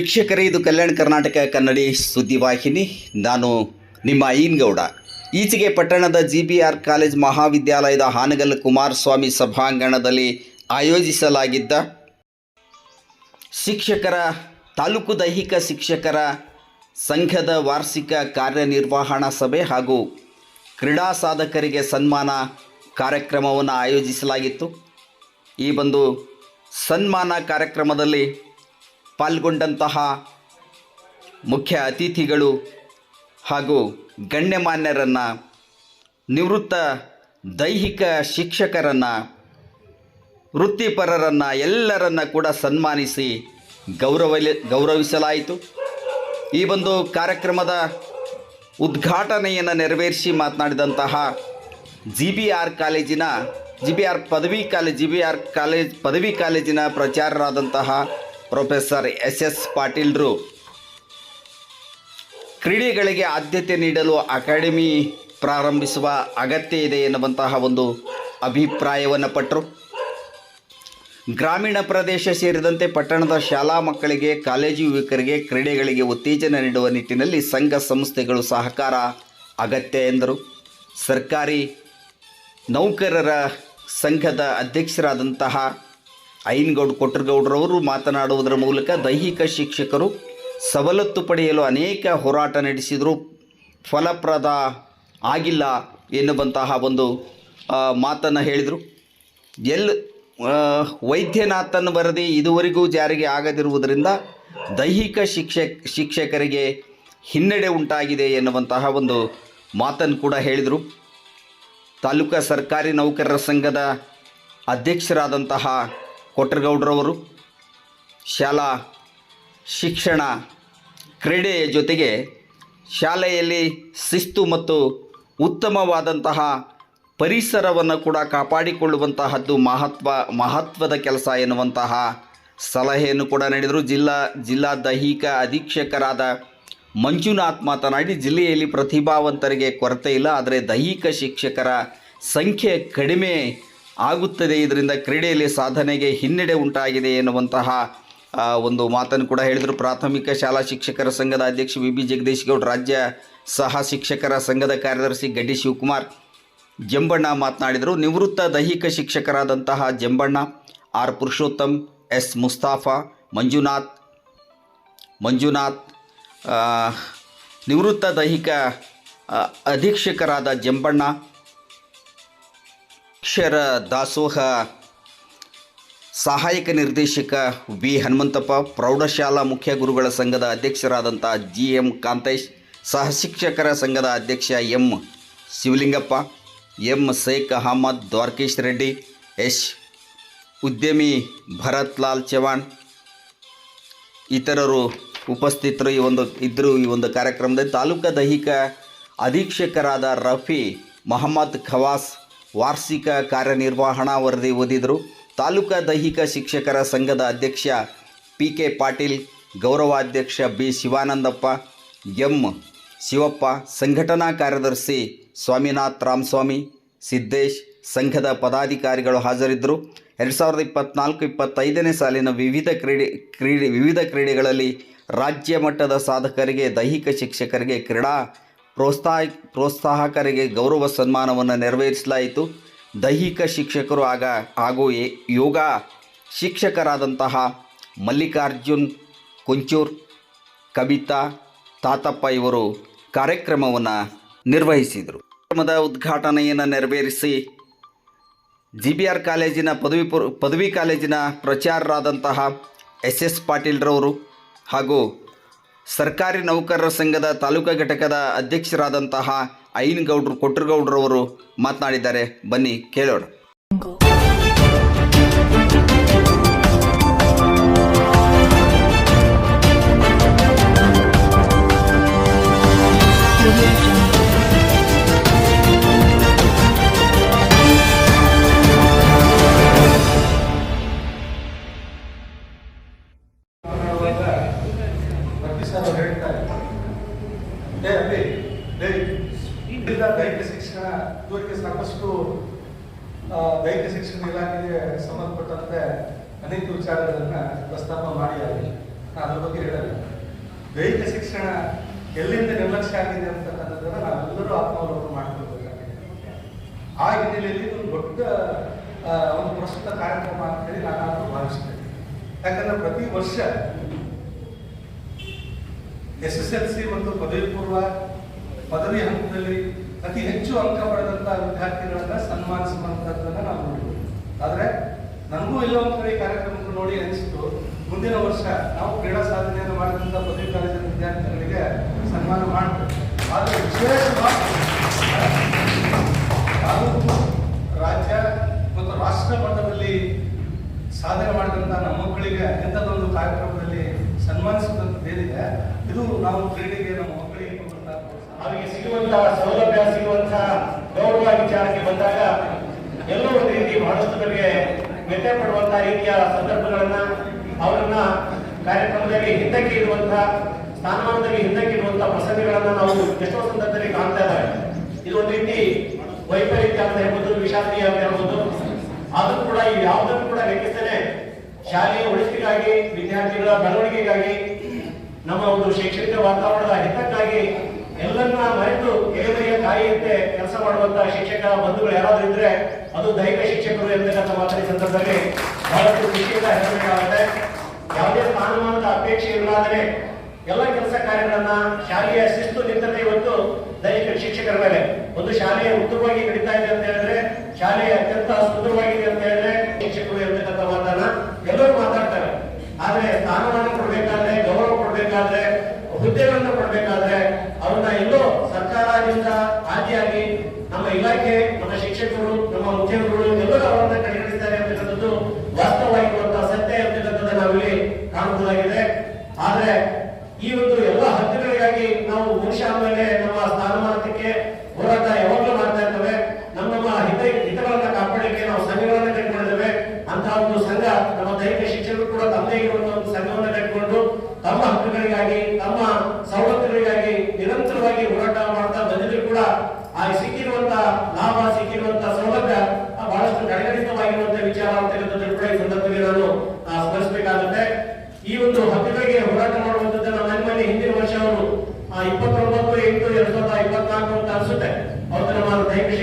ವೀಕ್ಷಕರೇ, ಇದು ಕಲ್ಯಾಣ ಕರ್ನಾಟಕ ಕನ್ನಡಿ ಸುದ್ದಿವಾಹಿನಿ ನಾನು ನಿಮ್ಮ ಐನ್ಗೌಡ. ಈಚೆಗೆ ಪಟ್ಟಣದ ಜಿ ಬಿ ಆರ್ ಕಾಲೇಜ್ ಮಹಾವಿದ್ಯಾಲಯದ ಹಾನಗಲ್ ಕುಮಾರಸ್ವಾಮಿ ಸಭಾಂಗಣದಲ್ಲಿ ಆಯೋಜಿಸಲಾಗಿದ್ದ ಶಿಕ್ಷಕರ, ತಾಲೂಕು ದೈಹಿಕ ಶಿಕ್ಷಕರ ಸಂಘದ ವಾರ್ಷಿಕ ಕಾರ್ಯನಿರ್ವಹಣಾ ಸಭೆ ಹಾಗೂ ಕ್ರೀಡಾ ಸಾಧಕರಿಗೆ ಸನ್ಮಾನ ಕಾರ್ಯಕ್ರಮವನ್ನು ಆಯೋಜಿಸಲಾಗಿತ್ತು. ಈ ಒಂದು ಸನ್ಮಾನ ಕಾರ್ಯಕ್ರಮದಲ್ಲಿ ಪಾಲ್ಗೊಂಡಂತಹ ಮುಖ್ಯ ಅತಿಥಿಗಳು ಹಾಗೂ ಗಣ್ಯಮಾನ್ಯರನ್ನು, ನಿವೃತ್ತ ದೈಹಿಕ ಶಿಕ್ಷಕರನ್ನು, ವೃತ್ತಿಪರರನ್ನು ಎಲ್ಲರನ್ನು ಕೂಡ ಸನ್ಮಾನಿಸಿ ಗೌರವ ಗೌರವಿಸಲಾಯಿತು. ಈ ಒಂದು ಕಾರ್ಯಕ್ರಮದ ಉದ್ಘಾಟನೆಯನ್ನು ನೆರವೇರಿಸಿ ಮಾತನಾಡಿದಂತಹ ಜಿ ಬಿ ಆರ್ ಕಾಲೇಜಿನ ಜಿ ಬಿ ಆರ್ ಪದವಿ college G B R college ಪದವಿ ಕಾಲೇಜಿನ ಪ್ರಚಾರರಾದಂತಹ ಪ್ರೊಫೆಸರ್ ಎಸ್ ಎಸ್ ಪಾಟೀಲ್ರು, ಕ್ರೀಡೆಗಳಿಗೆ ಆದ್ಯತೆ ನೀಡಲು ಅಕಾಡೆಮಿ ಪ್ರಾರಂಭಿಸುವ ಅಗತ್ಯ ಇದೆ ಎನ್ನುವಂತಹ ಒಂದು ಅಭಿಪ್ರಾಯವನ್ನು ಪಟ್ಟರು ಗ್ರಾಮೀಣ ಪ್ರದೇಶ ಸೇರಿದಂತೆ ಪಟ್ಟಣದ ಶಾಲಾ ಮಕ್ಕಳಿಗೆ, ಕಾಲೇಜು ಯುವಕರಿಗೆ ಕ್ರೀಡೆಗಳಿಗೆ ಉತ್ತೇಜನ ನೀಡುವ ನಿಟ್ಟಿನಲ್ಲಿ ಸಂಘ ಸಂಸ್ಥೆಗಳು ಸಹಕಾರ ಅಗತ್ಯ ಎಂದರು. ಸರ್ಕಾರಿ ನೌಕರರ ಸಂಘದ ಅಧ್ಯಕ್ಷರಾದಂತಹ ಐನ್ಗೌಡ್ ಕೊಟ್ರಗೌಡ್ರವರು ಮಾತನಾಡುವುದರ ಮೂಲಕ ದೈಹಿಕ ಶಿಕ್ಷಕರು ಸವಲತ್ತು ಪಡೆಯಲು ಅನೇಕ ಹೋರಾಟ ನಡೆಸಿದರು. ಫಲಪ್ರದ ಆಗಿಲ್ಲ ಎನ್ನುವಂತಹ ಒಂದು ಮಾತನ್ನು ಹೇಳಿದರು. ಎಲ್ ವೈದ್ಯನಾಥನ್ ವರದಿ ಇದುವರೆಗೂ ಜಾರಿಗೆ ಆಗದಿರುವುದರಿಂದ ದೈಹಿಕ ಶಿಕ್ಷಕ್ ಶಿಕ್ಷಕರಿಗೆ ಹಿನ್ನಡೆ ಉಂಟಾಗಿದೆ ಎನ್ನುವಂತಹ ಒಂದು ಮಾತನ್ನು ಕೂಡ ಹೇಳಿದರು. ತಾಲೂಕಾ ಸರ್ಕಾರಿ ನೌಕರರ ಸಂಘದ ಅಧ್ಯಕ್ಷರಾದಂತಹ ಕೊಟ್ರಗೌಡ್ರವರು ಶಾಲಾ ಶಿಕ್ಷಣ ಕ್ರೀಡೆಯ ಜೊತೆಗೆ ಶಾಲೆಯಲ್ಲಿ ಶಿಸ್ತು ಮತ್ತು ಉತ್ತಮವಾದಂತಹ ಪರಿಸರವನ್ನು ಕೂಡ ಕಾಪಾಡಿಕೊಳ್ಳುವಂತಹದ್ದು ಮಹತ್ವ, ಮಹತ್ವದ ಕೆಲಸ ಎನ್ನುವಂತಹ ಸಲಹೆಯನ್ನು ಕೂಡ ನೀಡಿದರು. ಜಿಲ್ಲಾ ಜಿಲ್ಲಾ ದೈಹಿಕ ಅಧೀಕ್ಷಕರಾದ ಮಂಜುನಾಥ್ ಮಾತನಾಡಿ, ಜಿಲ್ಲೆಯಲ್ಲಿ ಪ್ರತಿಭಾವಂತರಿಗೆ ಕೊರತೆ ಇಲ್ಲ, ಆದರೆ ದೈಹಿಕ ಶಿಕ್ಷಕರ ಸಂಖ್ಯೆ ಕಡಿಮೆ ಆಗುತ್ತದೆ. ಇದರಿಂದ ಕ್ರೀಡೆಯಲ್ಲಿ ಸಾಧನೆಗೆ ಹಿನ್ನಡೆ ಉಂಟಾಗಿದೆ ಎನ್ನುವಂತಹ ಒಂದು ಮಾತನ್ನು ಕೂಡ ಹೇಳಿದರು. ಪ್ರಾಥಮಿಕ ಶಾಲಾ ಶಿಕ್ಷಕರ ಸಂಘದ ಅಧ್ಯಕ್ಷ ವಿ ಬಿ ಜಗದೀಶ್ ಗೌಡ್ ರಾಜ್ಯ ಸಹ ಶಿಕ್ಷಕರ ಸಂಘದ ಕಾರ್ಯದರ್ಶಿ ಗಡ್ಡಿ ಶಿವಕುಮಾರ್ ಜಂಬಣ್ಣ ಮಾತನಾಡಿದರು. ನಿವೃತ್ತ ದೈಹಿಕ ಶಿಕ್ಷಕರಾದಂತಹ ಜಂಬಣ್ಣ, ಆರ್ ಪುರುಷೋತ್ತಮ್, ಎಸ್ ಮುಸ್ತಾಫಾ, ಮಂಜುನಾಥ್ ಮಂಜುನಾಥ್ ನಿವೃತ್ತ ದೈಹಿಕ ಅಧೀಕ್ಷಕರಾದ ಜಂಬಣ್ಣ ಅಕ್ಷರ ದಾಸೋಹ, ಸಹಾಯಕ ನಿರ್ದೇಶಕ ವಿ. ಹನುಮಂತಪ್ಪ, ಪ್ರೌಢಶಾಲಾ ಮುಖ್ಯ ಗುರುಗಳ ಸಂಘದ ಅಧ್ಯಕ್ಷರಾದಂಥ ಜಿ. ಎಂ. ಕಾಂತೇಶ್ ಸಹ ಶಿಕ್ಷಕರ ಸಂಘದ ಅಧ್ಯಕ್ಷ M. Shivalingappa, M. Sheikh Ahmed, Dwarakesh Reddy, S. ಉದ್ಯಮಿ ಭರತ್ ಲಾಲ್ ಚವಾಣ್ ಇತರರು ಉಪಸ್ಥಿತರು ಈ ಒಂದು ಇದ್ದರು ಈ ಒಂದು ಕಾರ್ಯಕ್ರಮದಲ್ಲಿ. ತಾಲೂಕಾ ದೈಹಿಕ ಅಧೀಕ್ಷಕರಾದ ರಫಿ ಮೊಹಮ್ಮದ್ ಖವಾಸ್ ವಾರ್ಷಿಕ ಕಾರ್ಯನಿರ್ವಹಣಾ ವರದಿ ಓದಿದರು. ತಾಲೂಕಾ ದೈಹಿಕ ಶಿಕ್ಷಕರ ಸಂಘದ ಅಧ್ಯಕ್ಷ ಪಿ ಕೆ ಪಾಟೀಲ್, ಗೌರವಾಧ್ಯಕ್ಷ ಬಿ ಶಿವಾನಂದಪ್ಪ, ಎಂ ಶಿವಪ್ಪ, ಸಂಘಟನಾ ಕಾರ್ಯದರ್ಶಿ ಸ್ವಾಮಿನಾಥ್ ರಾಮಸ್ವಾಮಿ, ಸಿದ್ದೇಶ್ ಸಂಘದ ಪದಾಧಿಕಾರಿಗಳು ಹಾಜರಿದ್ದರು. ಎರಡು ಸಾವಿರದ ಇಪ್ಪತ್ನಾಲ್ಕು ಇಪ್ಪತ್ತೈದನೇ ಸಾಲಿನ ವಿವಿಧ ಕ್ರೀಡೆ ಕ್ರೀಡೆ, ವಿವಿಧ ಕ್ರೀಡೆಗಳಲ್ಲಿ ರಾಜ್ಯ ಮಟ್ಟದ ಸಾಧಕರಿಗೆ, ದೈಹಿಕ ಶಿಕ್ಷಕರಿಗೆ ಕ್ರೀಡಾ ಪ್ರೋತ್ಸಾಹ, ಪ್ರೋತ್ಸಾಹಕರಿಗೆ ಗೌರವ ಸನ್ಮಾನವನ್ನು ನೆರವೇರಿಸಲಾಯಿತು. ದೈಹಿಕ ಶಿಕ್ಷಕರು ಆಗ, ಹಾಗೂ ಯೋಗ ಶಿಕ್ಷಕರಾದಂತಹ ಮಲ್ಲಿಕಾರ್ಜುನ್ ಕುಂಚೂರ್, ಕವಿತಾ ತಾತಪ್ಪ ಇವರು ಕಾರ್ಯಕ್ರಮವನ್ನು ನಿರ್ವಹಿಸಿದರು. ಕಾರ್ಯಕ್ರಮದ ಉದ್ಘಾಟನೆಯನ್ನು ನೆರವೇರಿಸಿ ಜಿ ಬಿ ಆರ್ ಕಾಲೇಜಿನ ಪದವಿ ಪದವಿ ಕಾಲೇಜಿನ ಪ್ರಚಾರರಾದಂತಹ ಎಸ್ ಎಸ್ ಪಾಟೀಲ್ರವರು ಹಾಗೂ ಸರ್ಕಾರಿ ನೌಕರರ ಸಂಘದ ತಾಲೂಕಾ ಘಟಕದ ಅಧ್ಯಕ್ಷರಾದಂತಹ ಐನಗೌಡ್ರು ಕೊಟ್ರಗೌಡ್ರವರು ಮಾತನಾಡಿದ್ದಾರೆ. ಬನ್ನಿ ಕೇಳೋಣ. ಪ್ರತಿಸಲ ಇದುವರೆಗೆ ಸಾಕಷ್ಟು ದೈಹಿಕ ಶಿಕ್ಷಣ ಇಲಾಖೆಗೆ ಸಂಬಂಧಪಟ್ಟಂತೆ ಅನೇಕ ವಿಚಾರಗಳನ್ನ ಪ್ರಸ್ತಾಪ ಮಾಡಿ ನಾನು ಅದ್ರ ಬಗ್ಗೆ ಹೇಳಲ್ಲ. ದೈಹಿಕ ಶಿಕ್ಷಣ ಎಲ್ಲಿಂದ ನಿರ್ಲಕ್ಷ್ಯ ಆಗಿದೆ ಅಂತಕ್ಕಂಥದ್ದನ್ನು ನಾವೆಲ್ಲರೂ ಆತ್ಮಾವಲೋಕನ ಮಾಡ್ಕೊಳ್ಬೇಕಾಗಿದೆ. ಆ ಹಿನ್ನೆಲೆಯಲ್ಲಿ ಒಂದು ದೊಡ್ಡ ಒಂದು ಪ್ರಸ್ತುತ ಕಾರ್ಯಕ್ರಮ ಅಂತ ಹೇಳಿ ನಾನು ಭಾವಿಸ್ತೇನೆ. ಯಾಕಂದ್ರೆ ಪ್ರತಿ ವರ್ಷ ಎಸ್ ಎಸ್ ಎಲ್ ಸಿ ಮತ್ತು ಪದವಿ ಪೂರ್ವ, ಪದವಿ ಹಂತದಲ್ಲಿ ಅತಿ ಹೆಚ್ಚು ಅಂಕ ಪಡೆದಂತ ವಿದ್ಯಾರ್ಥಿಗಳನ್ನ ಸನ್ಮಾನಿಸುವಂತದ್ದನ್ನ ನಾವು ನೋಡಿದ್ವಿ. ಆದ್ರೆ ನನಗೂ ಒಂದ್ ಕಡೆ ಕಾರ್ಯಕ್ರಮಗಳು ನೋಡಿ ಅನಿಸಿತು ಮುಂದಿನ ವರ್ಷ ನಾವು ಕ್ರೀಡಾ ಸಾಧನೆಯನ್ನು ಮಾಡಿದಂತ ಪದವಿ ಕಾಲೇಜಿನ ವಿದ್ಯಾರ್ಥಿಗಳಿಗೆ ಸನ್ಮಾನ ಮಾಡಬೇಕು. ಆದರೆ ವಿಶೇಷವಾಗಿ ರಾಜ್ಯ ಮತ್ತು ರಾಷ್ಟ್ರ ಮಟ್ಟದಲ್ಲಿ ಸಾಧನೆ ಮಾಡಿದಂತ ನಮ್ಮ ಮಕ್ಕಳಿಗೆ ಇಂಥದ್ದೊಂದು ಕಾರ್ಯಕ್ರಮದಲ್ಲಿ ಸನ್ಮಾನಿಸುವಂತದ್ದೇನಿದೆ ಇದು ನಾವು ಕ್ರೀಡೆಗೆ ನಮ್ಮ ಮಕ್ಕಳಿಗೆ. ಅವರಿಗೆ ಸಿಗುವಂತಹ ಸೌಲಭ್ಯ ಬಂದಾಗ ಎಲ್ಲೋ ಒಂದು ರೀತಿ ಬಹಳಷ್ಟು ಜನರಿಗೆ ವ್ಯತ್ಯಯ ಪಡುವಂತಹ ರೀತಿಯ ಸಂದರ್ಭಗಳನ್ನ ಅವರನ್ನ ಕಾರ್ಯಕ್ರಮದಲ್ಲಿ ಹಿಂದಕ್ಕೆ ಇಡುವಂತಹ ಸ್ಥಾನಮಾನದಲ್ಲಿ ಹಿಂದಕ್ಕೆ ಇಡುವಂತಹ ಪ್ರಸಂಗಗಳನ್ನ ನಾವು ಎಷ್ಟೋ ಸಂದರ್ಭದಲ್ಲಿ ಕಾಣ್ತಾ ಇದ್ದಾರೆ ಇದು ಒಂದು ರೀತಿ ವೈಪರೀತ್ಯ ಅಂತ ಹೇಳ್ಬೋದು ವಿಷಾದೀಯ ಅಂತ ಹೇಳ್ಬೋದು. ಆದ್ರೂ ಕೂಡ ಈ ಯಾವುದನ್ನು ಕೂಡ ಲೆಕ್ಕಿಸದೆ ಶಾಲೆಯ ಉಳಿಸಿಗಾಗಿ ವಿದ್ಯಾರ್ಥಿಗಳ ಬೆಳವಣಿಗೆಗಾಗಿ, ನಮ್ಮ ಒಂದು ಶೈಕ್ಷಣಿಕ ವಾತಾವರಣದ ಹಿತಕ್ಕಾಗಿ ಎಲ್ಲನ್ನ ಮರೆತು ಎಲೆಮರೆಯ ಕಾಯಿಯಂತೆ ಕೆಲಸ ಮಾಡುವಂತ ಶಿಕ್ಷಕ ಬಂಧುಗಳು ಯಾರಾದ್ರೂ ಇದ್ರೆ ಅದು ದೈಹಿಕ ಶಿಕ್ಷಕರು ಎಂತಕ್ಕಂಥ ಮಾತಿನ ಸಂದರ್ಭದಲ್ಲಿ ಬಹಳಷ್ಟು ಖುಷಿಯಿಂದ ಹೇಳಬೇಕಾಗುತ್ತೆ. ಯಾವುದೇ ಸ್ಥಾನಮಾನದ ಅಪೇಕ್ಷೆ ಇರಲಾದರೆ ಎಲ್ಲ ಕೆಲಸ ಕಾರ್ಯಗಳನ್ನ ಶಾಲೆಯ ಶಿಸ್ತು ನಿಂತತೆ ಇವತ್ತು ದೈಹಿಕ ಶಿಕ್ಷಕರ ಮೇಲೆ. ಒಂದು ಶಾಲೆಯ ಉತ್ತಮವಾಗಿ ನಡೀತಾ ಇದೆ ಅಂತ ಹೇಳಿದ್ರೆ ಶಾಲೆಯ ಅತ್ಯಂತ ಸುಂದರವಾಗಿದೆ ಅಂತ ಹೇಳಿದ್ರೆ ಶಿಕ್ಷಕರು ಎಂತಕ್ಕಂಥ ಮಾತನ್ನ ಎಲ್ಲರೂ ಮಾತಾಡ್ತಾರೆ. ಆದ್ರೆ ಸ್ಥಾನಮಾನ ಕೊಡ್ಬೇಕಾದ್ರೆ, ಗೌರವ ಕೊಡ್ಬೇಕಾದ್ರೆ ಹುದ್ದೆಗಳನ್ನ ಕೊಡ್ಬೇಕಾದ್ರೆ ಎಲ್ಲೋ ಸರ್ಕಾರದಿಂದ ಆದಿಯಾಗಿ ನಮ್ಮ ಇಲಾಖೆ, ನಮ್ಮ ಶಿಕ್ಷಕರು, ನಮ್ಮ ಮುಖ್ಯಮಂತ್ರಿಗಳು ಎಲ್ಲರೂ ಅವರನ್ನ ಕಡೆಗಣಿಸ್ತಾರೆ ಅಂತಕ್ಕಂಥದ್ದು ವಾಸ್ತವವಾಗಿರುವಂತಹ ಸತ್ಯ ಅಂತಕ್ಕಂಥದ್ದು ನಾವಿಲ್ಲಿ ಕಾಣಬಹುದಾಗಿದೆ. ಆದ್ರೆ ಈ ಒಂದು ಎಲ್ಲ ಹಕ್ಕುಗಳಿಗಾಗಿ ನಾವು ಮನುಷ್ಯ ಮೇಲೆ ನಮ್ಮ ಸ್ಥಾನಮಾನಕ್ಕೆ ಹೋರಾಟ ಯಾವಾಗಲೂ ಮಾಡ್ತಾ ಇರ್ತವೆ. ನಮ್ಮ ನಮ್ಮ ಹಿತ, ಹಿತಗಳನ್ನ ಕಾಪಾಡಲಿಕ್ಕೆ ನಾವು ಸಂಘಗಳನ್ನ ಕಟ್ಟಿಕೊಂಡಿದ್ದೇವೆ. ಅಂತ ಒಂದು ಸಂಘ ನಮ್ಮ ದೈಹಿಕ ಶಿಕ್ಷಕರು ಕೂಡ ತಮ್ಮದೇ ಇರುವಂತಹ ಒಂದು ಸಂಘವನ್ನ ಕಟ್ಟಿಕೊಂಡು ತಮ್ಮ ಹಕ್ಕುಗಳಿಗಾಗಿ, ತಮ್ಮ ಸವಲತ್ತುಗಳಿಗಾಗಿ ಈ ಒಂದು ಹಕ್ಕಿಗೆ ಹೋರಾಟ ಮಾಡುವಂತದ್ದನ್ನ ನನ್ನ ಮನೆ ಹಿಂದಿನ ವರ್ಷ ಅವರು ಇಪ್ಪತ್ತೊಂಬತ್ತು, ಎಂಟು ಎರಡ್ ಸಾವಿರದ ಇಪ್ಪತ್ನಾಲ್ಕು ಅಂತ ಅನ್ಸುತ್ತೆ. ಅವತ್ತು ನಮ್ಮ ದೈವಿಕ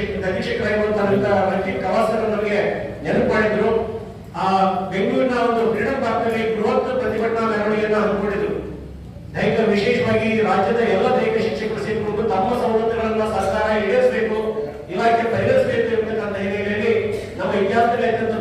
ಮಂತ್ರಿ ಕವಾಸರ ನಮಗೆ ನೆನಪು ಮಾಡಿದ್ರು. ಆ ಬೆಂಗಳೂರಿನ ಒಂದು ಕ್ರೀಡಾ ಪಾರ್ಕ್ನಲ್ಲಿ ಬೃಹತ್ ಪ್ರತಿಭಟನಾ ಮೆರವಣಿಗೆಯನ್ನ ಹಮ್ಮಿಕೊಂಡಿದ್ರು. ದೈಹಿಕ ವಿಶೇಷವಾಗಿ ರಾಜ್ಯದ ಎಲ್ಲ ದೈಹಿಕ ಶಿಕ್ಷಕರು ಸೇರಿಕೊಂಡು ತಮ್ಮ ಸವಲತ್ತುಗಳನ್ನ ಸರ್ಕಾರ ಈಡೇರಿಸಬೇಕು, ಇಲಾಖೆ ಪರಿಹರಿಸಬೇಕು ಎಂಬ ಹಿನ್ನೆಲೆಯಲ್ಲಿ ನಮ್ಮ ವಿದ್ಯಾರ್ಥಿಗಳ ಅತ್ಯಂತ